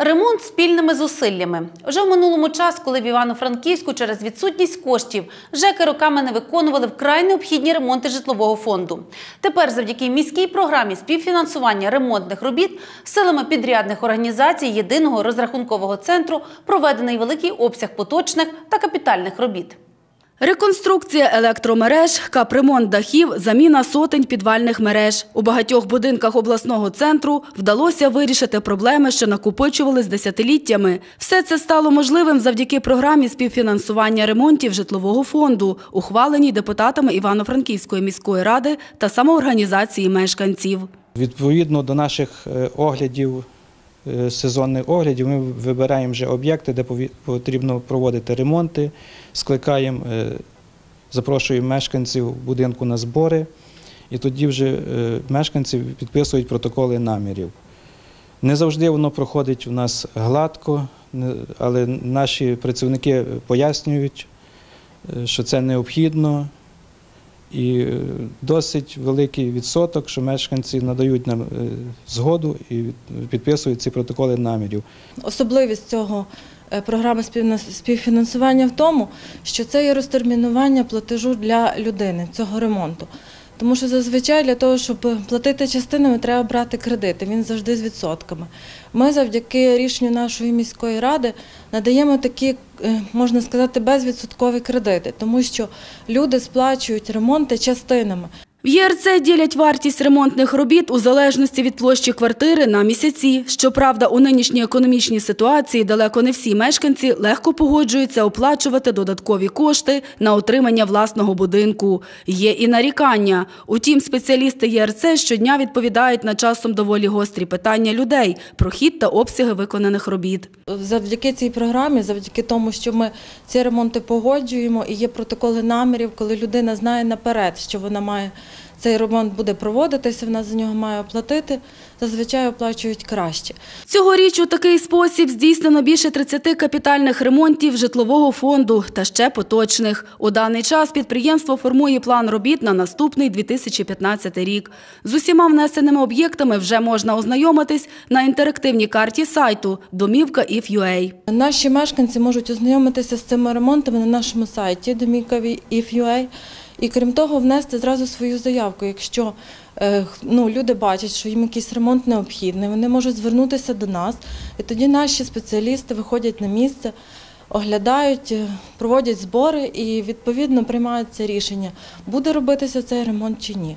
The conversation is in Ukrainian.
Ремонт спільними зусиллями. Вже в минулому час, коли в Івано-Франківську через відсутність коштів ЖЕКи роками не виконували вкрай необхідні ремонти житлового фонду. Тепер, завдяки міській програмі співфінансування ремонтних робіт силами підрядних організацій єдиного розрахункового центру проведений великий обсяг поточних та капітальних робіт. Реконструкція електромереж, капремонт дахів, заміна сотень підвальних мереж. У багатьох будинках обласного центру вдалося вирішити проблеми, що накопичувались десятиліттями. Все це стало можливим завдяки програмі співфінансування ремонтів житлового фонду, ухваленій депутатами Івано-Франківської міської ради та самоорганізації мешканців. Відповідно до наших е, оглядів, сезонних оглядів, ми вибираємо вже об'єкти, де потрібно проводити ремонти, скликаємо, е, запрошуємо мешканців будинку на збори, і тоді вже е, мешканці підписують протоколи намірів. Не завжди воно проходить у нас гладко, але наші працівники пояснюють, е, що це необхідно. І е, досить великий відсоток, що мешканці надають нам е, згоду і підписують ці протоколи намірів. Особливість цього е, програми співфінансування в тому, що це є розтермінування платежу для людини цього ремонту. Тому що зазвичай для того, щоб платити частинами, треба брати кредити. Він завжди з відсотками. Ми завдяки рішенню нашої міської ради надаємо такі, е, можна сказати, безвідсоткові кредити, тому що люди сплачують ремонти частинами. В ЄРЦ ділять вартість ремонтних робіт у залежності від площі квартири на місяці. Щоправда, у нинішній економічній ситуації далеко не всі мешканці легко погоджуються оплачувати додаткові кошти на отримання власного будинку. Є і нарікання. Утім, спеціалісти ЄРЦ щодня відповідають на часом доволі гострі питання людей про хід та обсяги виконаних робіт. Завдяки цій програмі, завдяки тому, що ми ці ремонти погоджуємо і є протоколи намірів, коли людина знає наперед, що вона має цей ремонт буде проводитися, вона за нього має оплатити, зазвичай оплачують краще. Цьогоріч у такий спосіб здійснено більше 30 капітальних ремонтів житлового фонду та ще поточних. У даний час підприємство формує план робіт на наступний 2015 рік. З усіма внесеними об'єктами вже можна ознайомитись на інтерактивній карті сайту «Домівка If.ua». Наші мешканці можуть ознайомитися з цими ремонтами на нашому сайті Домівка domika.if.ua і крім того внести зразу свою заявку. Якщо е, ну, люди бачать, що їм якийсь ремонт необхідний, вони можуть звернутися до нас, і тоді наші спеціалісти виходять на місце, оглядають, е, проводять збори і відповідно приймаються рішення, буде робитися цей ремонт чи ні.